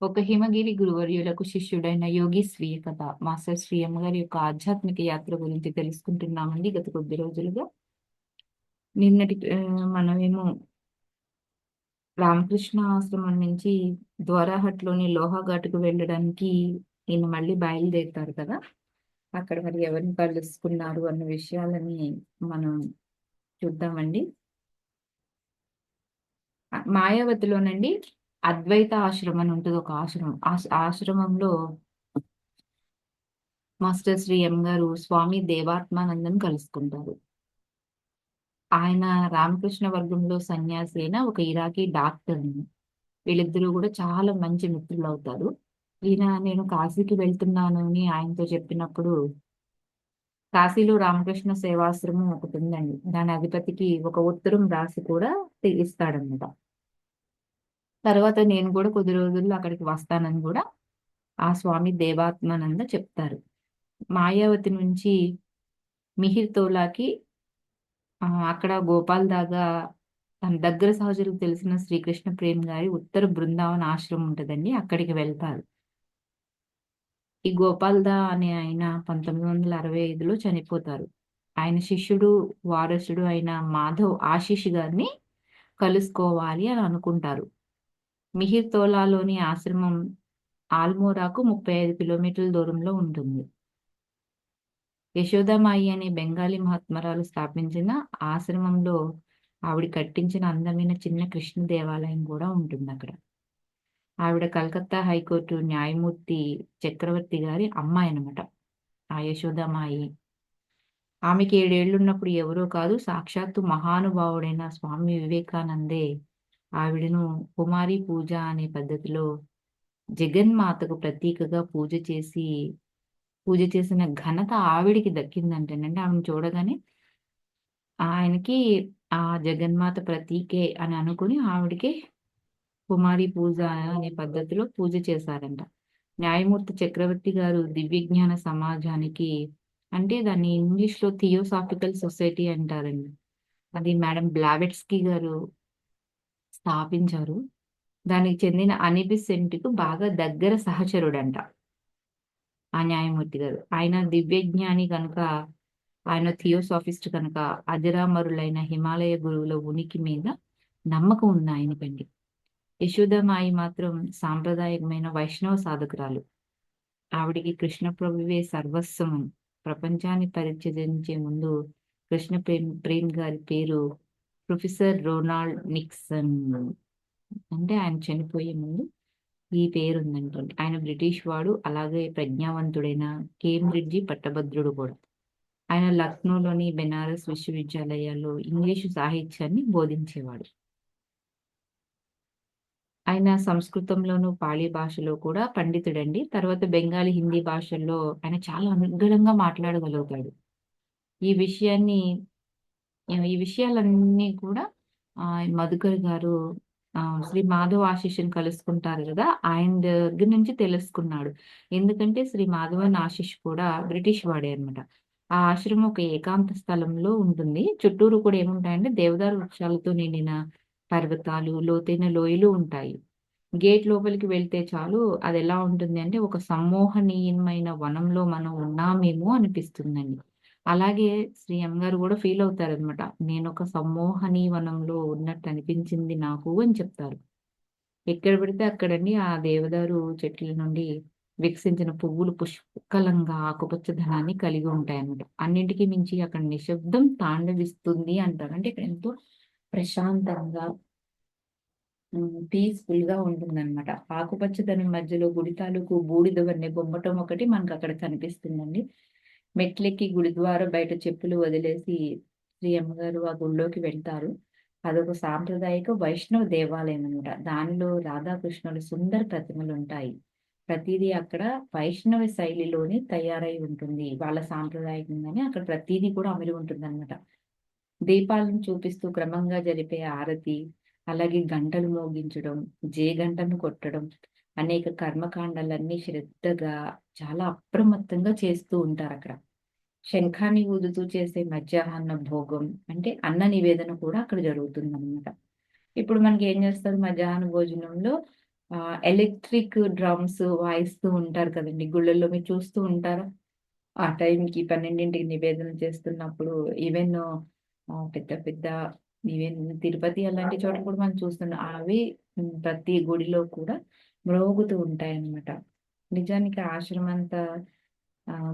ఒక హిమగిరి గురువర్యులకు శిష్యుడైన యోగి స్వీయ కథ మాస్టర్ శ్రీ అమ్మగారి యొక్క ఆధ్యాత్మిక యాత్ర గురించి తెలుసుకుంటున్నామండి గత కొద్ది రోజులుగా నిన్నటి మనమేమో రామకృష్ణ ఆశ్రమం నుంచి ద్వారాహట్లోని లోహాఘాట్కు వెళ్ళడానికి ఈయన మళ్ళీ బయలుదేరుతారు కదా అక్కడ మరి ఎవరిని కలుసుకున్నారు అన్న విషయాలని మనం చూద్దామండి మాయావతిలోనండి అద్వైత ఆశ్రమం అని ఉంటుంది ఒక ఆశ్రమం. ఆశ్రమంలో మాస్టర్ శ్రీ ఎం గారు స్వామి దేవాత్మానందం కలుసుకుంటారు. ఆయన రామకృష్ణ వర్గంలో సన్యాసి అయిన ఒక ఇరాకీ డాక్టర్ వీళ్ళిద్దరూ కూడా చాలా మంచి మిత్రులు అవుతారు. ఈయన నేను కాశీకి వెళ్తున్నాను అని ఆయనతో చెప్పినప్పుడు కాశీలో రామకృష్ణ సేవాశ్రమం ఒకటి ఉందండి. దాని అధిపతికి ఒక ఉత్తరం రాసి కూడా ఇస్తాడన్నమాట. తర్వాత నేను కూడా కొద్ది రోజుల్లో అక్కడికి వస్తానని కూడా ఆ స్వామి దేవాత్మానంద చెప్తారు. మాయావతి నుంచి మిహిర్ తోలాకి అక్కడ గోపాల్ దాగా తన దగ్గర సహజులకు తెలిసిన శ్రీకృష్ణ ప్రేమ్ గారి ఉత్తర బృందావన ఆశ్రమం ఉంటుందండి అక్కడికి వెళ్తారు. ఈ గోపాల్ దా అనే ఆయన పంతొమ్మిది వందల అరవై ఐదులో చనిపోతారు. ఆయన శిష్యుడు వారసుడు అయిన మాధవ్ ఆశీష్ గారిని కలుసుకోవాలి అని అనుకుంటారు. మిహిర్తోలాలోని ఆశ్రమం ఆల్మోరాకు ముప్పై ఐదు కిలోమీటర్ల దూరంలో ఉంటుంది. యశోదామాయి అనే బెంగాలీ మహాత్మరాలు స్థాపించిన ఆశ్రమంలో ఆవిడ కట్టించిన అందమైన చిన్న కృష్ణ దేవాలయం కూడా ఉంటుంది అక్కడ. ఆవిడ కలకత్తా హైకోర్టు న్యాయమూర్తి చక్రవర్తి గారి అమ్మాయి అనమాట ఆ యశోదామాయి. ఆమెకి ఏడేళ్ళు ఉన్నప్పుడు ఎవరో కాదు సాక్షాత్తు మహానుభావుడైన స్వామి వివేకానందే ఆవిడను కుమారి పూజ అనే పద్ధతిలో జగన్మాతకు ప్రతీకగా పూజ చేసి పూజ చేసిన ఘనత ఆవిడికి దక్కిందంటేనండి. ఆమెను చూడగానే ఆయనకి ఆ జగన్మాత ప్రతీకే అని అనుకుని ఆవిడకి కుమారి పూజ అనే పద్ధతిలో పూజ చేశారంట. న్యాయమూర్తి చక్రవర్తి గారు దివ్యజ్ఞాన సమాజానికి అంటే దాన్ని ఇంగ్లీష్లో థియోసాఫికల్ సొసైటీ అంటారండి. అది మేడం బ్లావెట్స్కీ గారు స్థాపించారు. దానికి చెందిన అనిబిసెంట్కు బాగా దగ్గర సహచరుడంట. ఆ న్యాయమూర్తి గారు. ఆయన దివ్యజ్ఞాని కనుక ఆయన థియోసాఫిస్ట్ కనుక అజరామరులైన హిమాలయ గురువుల ఉనికి మీద నమ్మకం ఉంది ఆయనకండి యశోదమాయి మాత్రం సాంప్రదాయకమైన వైష్ణవ సాధకురాలు. ఆవిడికి కృష్ణ ప్రభువే సర్వస్వం ప్రపంచాన్ని పరిచయించే ముందు కృష్ణ ప్రేమ్ ప్రేమ్ గారి పేరు ప్రొఫెసర్ రొనాల్డ్ నిక్సన్. అంటే ఆయన చనిపోయే ముందు ఈ పేరు ఉందంటండి ఆయన బ్రిటిష్ వాడు అలాగే ప్రజ్ఞావంతుడైన కేంబ్రిడ్జి పట్టభద్రుడు కూడా. ఆయన లక్నోలోని బెనారస్ విశ్వవిద్యాలయాల్లో ఇంగ్లీషు సాహిత్యాన్ని బోధించేవాడు. ఆయన సంస్కృతంలోను పాళీ భాషలో కూడా పండితుడండి. తర్వాత బెంగాలీ హిందీ భాషల్లో ఆయన చాలా అనుగుణంగా మాట్లాడగలుగుతాడు. ఈ విషయాన్ని ఈ విషయాలన్నీ కూడా ఆ, మధుకర్ గారు ఆ, శ్రీ మాధవ ఆశీస్సుని కలుసుకుంటారు కదా ఆయన దగ్గర నుంచి తెలుసుకున్నాడు. ఎందుకంటే శ్రీ మాధవన్ ఆశీష్ కూడా బ్రిటిష్ వాడే అనమాట ఆ ఆశ్రమం ఒక ఏకాంత స్థలంలో ఉంటుంది. చుట్టూరు కూడా ఏముంటాయంటే దేవదారు వృక్షాలతో నిండిన పర్వతాలు లోతైన లోయలు ఉంటాయి. గేట్ లోపలికి వెళ్తే చాలు అది ఎలా ఉంటుంది అంటే ఒక సమ్మోహనీయమైన వనంలో మనం ఉన్నామేమో అనిపిస్తుందండి. అలాగే శ్రీ ఎం గారు కూడా ఫీల్ అవుతారు అనమాట నేను ఒక సమ్మోహనీ వనంలో ఉన్నట్టు అనిపించింది నాకు అని చెప్తారు. ఎక్కడ పెడితే అక్కడండి ఆ దేవదారు చెట్ల నుండి వికసించిన పువ్వులు పుష్కలంగా ఆకుపచ్చదనాన్ని కలిగి ఉంటాయి అన్నమాట అన్నింటికి మించి అక్కడ నిశ్శబ్దం తాండవిస్తుంది అంటారు. అంటే ఇక్కడ ఎంతో ప్రశాంతంగా పీస్ఫుల్గా ఉంటుందన్నమాట. ఆకుపచ్చదనం మధ్యలో గుడి తాలూకు బూడిద వన్నె బొమ్మటం ఒకటి మనకు అక్కడ కనిపిస్తుందండి. మెట్లెక్కి గుడి ద్వారా బయట చెప్పులు వదిలేసి శ్రీ అమ్మగారు ఆ గుళ్ళోకి వెళ్తారు. అదొక సాంప్రదాయక వైష్ణవ దేవాలయం అనమాట దానిలో రాధాకృష్ణుల సుందర ప్రతిమలు ఉంటాయి. ప్రతిదీ అక్కడ వైష్ణవ శైలిలోనే తయారై ఉంటుంది. వాళ్ళ సాంప్రదాయకంగానే అక్కడ ప్రతిదీ కూడా అమిలి ఉంటుంది అనమాట దీపాలను చూపిస్తూ క్రమంగా జరిపే ఆరతి అలాగే గంటలు మోగించడం జే గంటను కొట్టడం అనేక కర్మకాండాలన్నీ శ్రద్ధగా చాలా అప్రమత్తంగా చేస్తూ ఉంటారు అక్కడ శంఖాన్ని ఊదుతూ చేసే మధ్యాహ్న భోగం అంటే అన్న నివేదన కూడా అక్కడ జరుగుతుంది అనమాట ఇప్పుడు మనకి ఏం చేస్తారు? మధ్యాహ్న భోజనంలో ఎలక్ట్రిక్ డ్రమ్స్ వాయిస్తూ ఉంటారు కదండి. గుళ్ళల్లో మీరు చూస్తూ ఉంటారు? ఆ టైంకి పన్నెండింటికి నివేదన చేస్తున్నప్పుడు ఈవెన్ పెద్ద పెద్ద ఈవెన్ తిరుపతి అలాంటి చోట కూడా మనం చూస్తున్నాం అవి ప్రతి గుడిలో కూడా మ్రోగుతూ ఉంటాయన్నమాట. నిజానికి ఆశ్రమం అంతా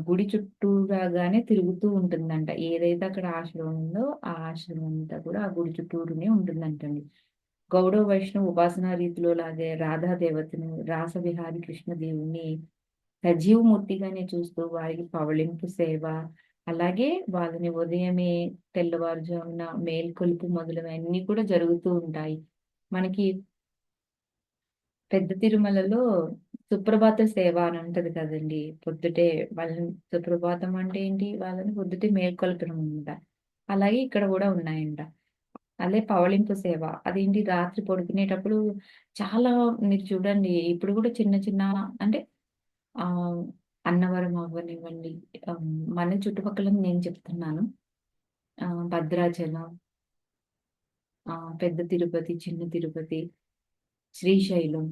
గుడి చుట్టూరాగానే తిరుగుతూ ఉంటుందంట. ఏదైతే అక్కడ ఆశ్రమం ఉందో ఆ ఆశ్రమం అంతా కూడా ఆ గుడి చుట్టూరునే ఉంటుందంటండి. గౌడవ వైష్ణవ ఉపాసనా రీతిలో లాగే రాధా దేవతను రాసవిహారి కృష్ణదేవుని సజీవమూర్తిగానే చూస్తూ వారికి పవళింపు సేవ అలాగే వాళ్ళని ఉదయమే తెల్లవారుజామున మేల్కొలుపు మొదలవన్నీ కూడా జరుగుతూ ఉంటాయి. మనకి పెద్ద తిరుమలలో సుప్రభాత సేవ అని ఉంటది కదండి. పొద్దుటే వాళ్ళని సుప్రభాతం అంటే ఏంటి? వాళ్ళని పొద్దుటే మేల్కొల్పడం అనమాట. అలాగే ఇక్కడ కూడా ఉన్నాయంట. అదే పవళింపు సేవ. అదేంటి? రాత్రి పడుకునేటప్పుడు చాలా మీరు చూడండి ఇప్పుడు కూడా చిన్న చిన్న అంటే ఆ అన్నవరం అవ్వనివ్వండి మన చుట్టుపక్కల నేను చెప్తున్నాను. భద్రాచలం పెద్ద తిరుపతి చిన్న తిరుపతి శ్రీశైలం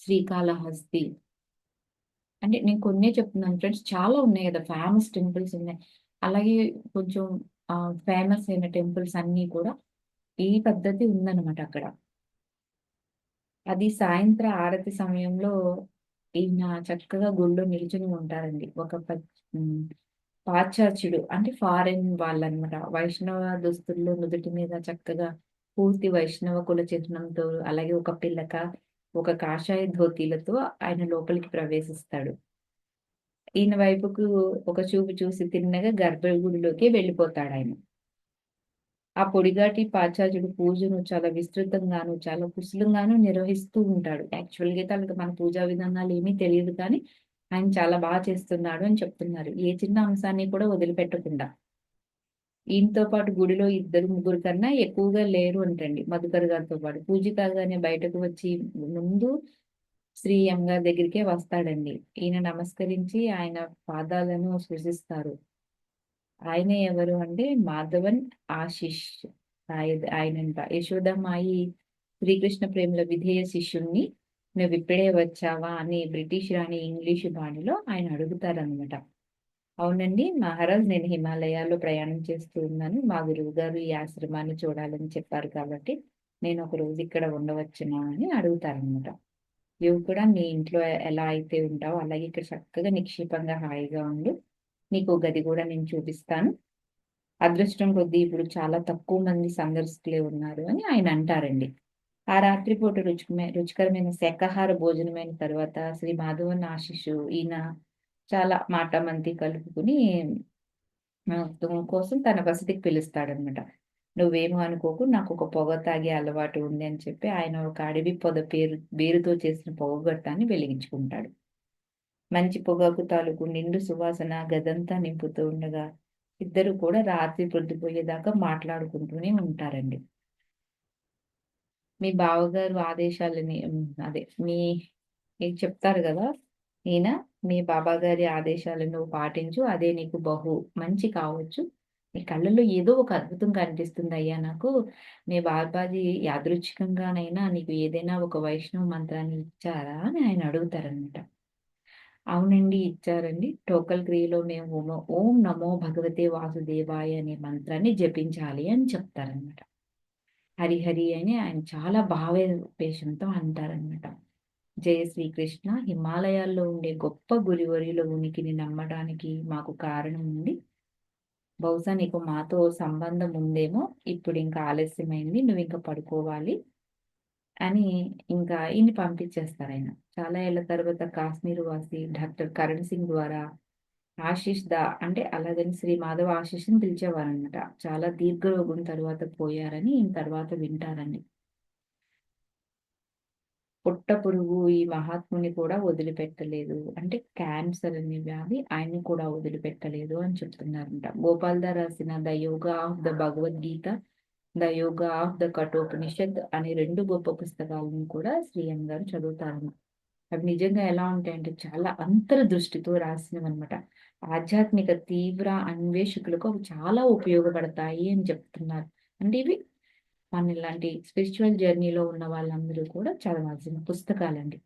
శ్రీకాళహస్తి. అంటే నేను కొన్నే చెప్తున్నాను ఫ్రెండ్స్ చాలా ఉన్నాయి కదా ఫేమస్ టెంపుల్స్ ఉన్నాయి. అలాగే కొంచెం ఫేమస్ అయిన టెంపుల్స్ అన్నీ కూడా ఈ పద్ధతి ఉందన్నమాట అక్కడ. అది సాయంత్రం ఆరతి సమయంలో ఈయన చక్కగా గుళ్ళో నిల్చుని ఉంటారండి. ఒక పాశ్చాత్యుడు అంటే ఫారెన్ వాళ్ళనమాట వైష్ణవ దుస్తుల్లో నుదుటి మీద చక్కగా పూర్తి వైష్ణవ కుల చిహ్నంతో అలాగే ఒక పిల్లక ఒక కాషాయ ధోతీలతో ఆయన లోపలికి ప్రవేశిస్తాడు. ఈయన వైపుకు ఒక చూపు చూసి తిన్నగా గర్భగుడిలోకి వెళ్ళిపోతాడు ఆయన ఆ పొడిగాటి పాచార్యుడు పూజను చాలా విస్తృతంగాను చాలా కుశలంగాను నిర్వహిస్తూ ఉంటాడు. యాక్చువల్గా తనకు మన పూజా విధానాలు ఏమీ తెలియదు కానీ ఆయన చాలా బాగా చేస్తున్నాడు అని చెప్తున్నారు. ఏ చిన్న అంశాన్ని కూడా వదిలిపెట్టకుండా. ఈయనతో పాటు గుడిలో ఇద్దరు ముగ్గురు కన్నా ఎక్కువగా లేరు అంటండి మధుకర్ గారితో పాటు. పూజ కాగానే బయటకు వచ్చి ముందు శ్రీ గారి దగ్గరికే వస్తాడండి. ఈయన నమస్కరించి ఆయన పాదాలను సృజిస్తారు. ఆయన ఎవరు అంటే మాధవన్ ఆశిష్ ఆయనంట. యశోదమాయి శ్రీకృష్ణ ప్రేమల విధేయ శిష్యుణ్ణి నువ్వు ఇప్పుడే వచ్చావా? అని బ్రిటిష్ రాణి ఇంగ్లీష్ బాణిలో ఆయన అడుగుతారనమాట అవునండి. మహారాజ్ నేను హిమాలయాల్లో ప్రయాణం చేస్తూ ఉన్నాను. మా గురువు గారు ఈ ఆశ్రమాన్ని చూడాలని చెప్పారు కాబట్టి నేను ఒక రోజు ఇక్కడ ఉండవచ్చునా అని అడుగుతారనమాట నువ్వు కూడా నీ ఇంట్లో ఎలా అయితే ఉంటావో అలాగే ఇక్కడ చక్కగా నిక్షేపంగా హాయిగా ఉండు. నీకు గది కూడా నేను చూపిస్తాను. అదృష్టం కొద్దీ ఇప్పుడు చాలా తక్కువ మంది సందర్శకులే ఉన్నారు అని ఆయన అంటారండి. ఆ రాత్రిపూట రుచికమే రుచికరమైన శాకాహార భోజనమైన తర్వాత శ్రీ మాధవన్ ఆశిషు ఈయన చాలా మాట మంతి కలుపుకుని కోసం తన వసతికి పిలుస్తాడనమాట నువ్వేమో అనుకోకు నాకు ఒక పొగ తాగే అలవాటు ఉంది అని చెప్పి ఆయన ఒక అడవి పొద పేరు బేరుతో చేసిన పొగగట్టాన్ని వెలిగించుకుంటాడు. మంచి పొగాకు తాలూకు నిండు సువాసన గదంతా నింపుతూ ఉండగా ఇద్దరు కూడా రాత్రి పొద్దుపోయేదాకా మాట్లాడుకుంటూనే ఉంటారండి. మీ బావగారు ఆదేశాలని అదే మీ చెప్తారు కదా ఈయన మీ బాబా గారి ఆదేశాలను పాటించు అదే నీకు బహు మంచి కావచ్చు. నీ కళ్ళల్లో ఏదో ఒక అద్భుతం కనిపిస్తుంది అయ్యా నాకు. మీ బాబాజీ యాదృచ్ఛికంగానైనా నీకు ఏదైనా ఒక వైష్ణవ మంత్రాన్ని ఇచ్చారా అని ఆయన అడుగుతారనమాట అవునండి ఇచ్చారండి. టోకల్ క్రియలో మేము ఓం నమో భగవతే వాసుదేవాయ అనే మంత్రాన్ని జపించాలి అని చెప్తారనమాట హరిహరి అని ఆయన చాలా భావేశంతో అంటారనమాట జయ శ్రీకృష్ణ. హిమాలయాల్లో ఉండే గొప్ప గురివరిలో ఉనికిని నమ్మడానికి మాకు కారణం ఉంది. బహుశా నీకు మాతో సంబంధం ఉందేమో. ఇప్పుడు ఇంకా ఆలస్యమైంది. నువ్వు ఇంకా పడుకోవాలి అని ఇంకా ఇన్ని పంపించేస్తారు ఆయన. చాలా ఏళ్ళ తర్వాత కాశ్మీర్ వాసి డాక్టర్ కరణ్ సింగ్ ద్వారా ఆశీష్ దా అంటే అలాగని శ్రీ మాధవ ఆశీష్ని పిలిచేవారనమాట చాలా దీర్ఘరోగం తర్వాత పోయారని ఈయన తర్వాత వింటారండి పుట్ట పురుగు ఈ మహాత్ముని కూడా వదిలిపెట్టలేదు. అంటే క్యాన్సర్ అనే వ్యాధి ఆయన్ని కూడా వదిలిపెట్టలేదు అని చెప్తున్నారంట. గోపాల్దా రాసిన the yoga of the Bhagavad Gita the yoga of the Kathopanishad అనే రెండు గొప్ప పుస్తకాలను కూడా శ్రీఎం గారు చదువుతారు అవి నిజంగా ఎలా ఉంటాయంటే చాలా అంతర్దృష్టితో రాసినవి అనమాట ఆధ్యాత్మిక తీవ్ర అన్వేషకులకు అవి చాలా ఉపయోగపడతాయి అని చెప్తున్నారు. అంటే ఇవి మన ఇలాంటి స్పిరిచువల్ జర్నీలో ఉన్న వాళ్ళందరూ కూడా చదవాల్సిన పుస్తకాలండి.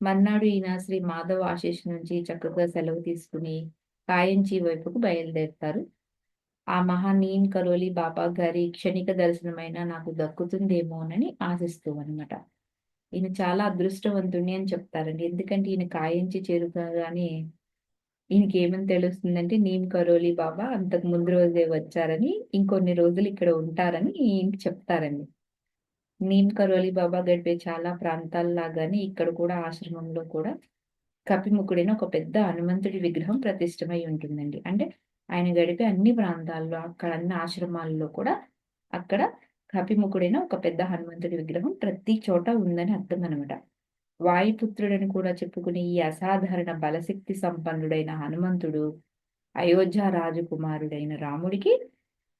మర్నాడు ఈయన శ్రీ మాధవ ఆశీష్ నుంచి చక్కగా సెలవు తీసుకుని కాయంచి వైపుకు బయలుదేరుతారు. ఆ మహానీన్ కరోలి బాబా గారి క్షణిక దర్శనమైన నాకు దక్కుతుందేమోనని ఆశిస్తూ అనమాట ఈయన చాలా అదృష్టవంతుణ్ణి అని చెప్తారండి. ఎందుకంటే ఈయన కాయించి చేరుకోగానే ఈయనకి ఏమని తెలుస్తుందంటే నీమ్ కరోలి బాబా అంతకు ముందు రోజే వచ్చారని ఇంకొన్ని రోజులు ఇక్కడ ఉంటారని ఈయనకి చెప్తారండి. నీమ్ కరోలి బాబా గడిపే చాలా ప్రాంతాల్లాగానే ఇక్కడ కూడా ఆశ్రమంలో కూడా కపిముఖుడైన ఒక పెద్ద హనుమంతుడి విగ్రహం ప్రతిష్టమై ఉంటుందండి. అంటే ఆయన గడిపే అన్ని ప్రాంతాల్లో అక్కడ అన్ని ఆశ్రమాల్లో కూడా అక్కడ కపిముఖుడైన ఒక పెద్ద హనుమంతుడి విగ్రహం ప్రతి చోట ఉందని అర్థం అనమాట వాయుపుత్రుడని కూడా చెప్పుకునే ఈ అసాధారణ బలశక్తి సంపన్నుడైన హనుమంతుడు అయోధ్య రాజకుమారుడైన రాముడికి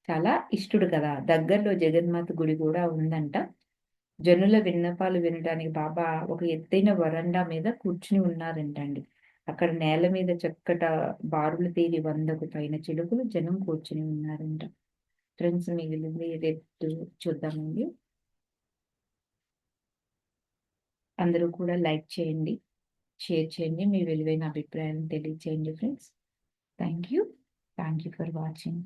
చాలా ఇష్టడు కదా. దగ్గరలో జగన్మాత గుడి కూడా ఉందంట. జనుల విన్నపాలు వినడానికి బాబా ఒక ఎత్తైన వరండా మీద కూర్చుని ఉన్నారంటండి. అక్కడ నేల మీద చక్కట బారులు తీరి వందకు పైన చిలుకలు జనం కూర్చుని ఉన్నారంట. ఫ్రెండ్స్ మిగిలింది రేపు చూద్దామండి. అందరూ కూడా లైక్ చేయండి షేర్ చేయండి మీ విలువైన అభిప్రాయాలను తెలియచేయండి friends. Thank you thank you for watching.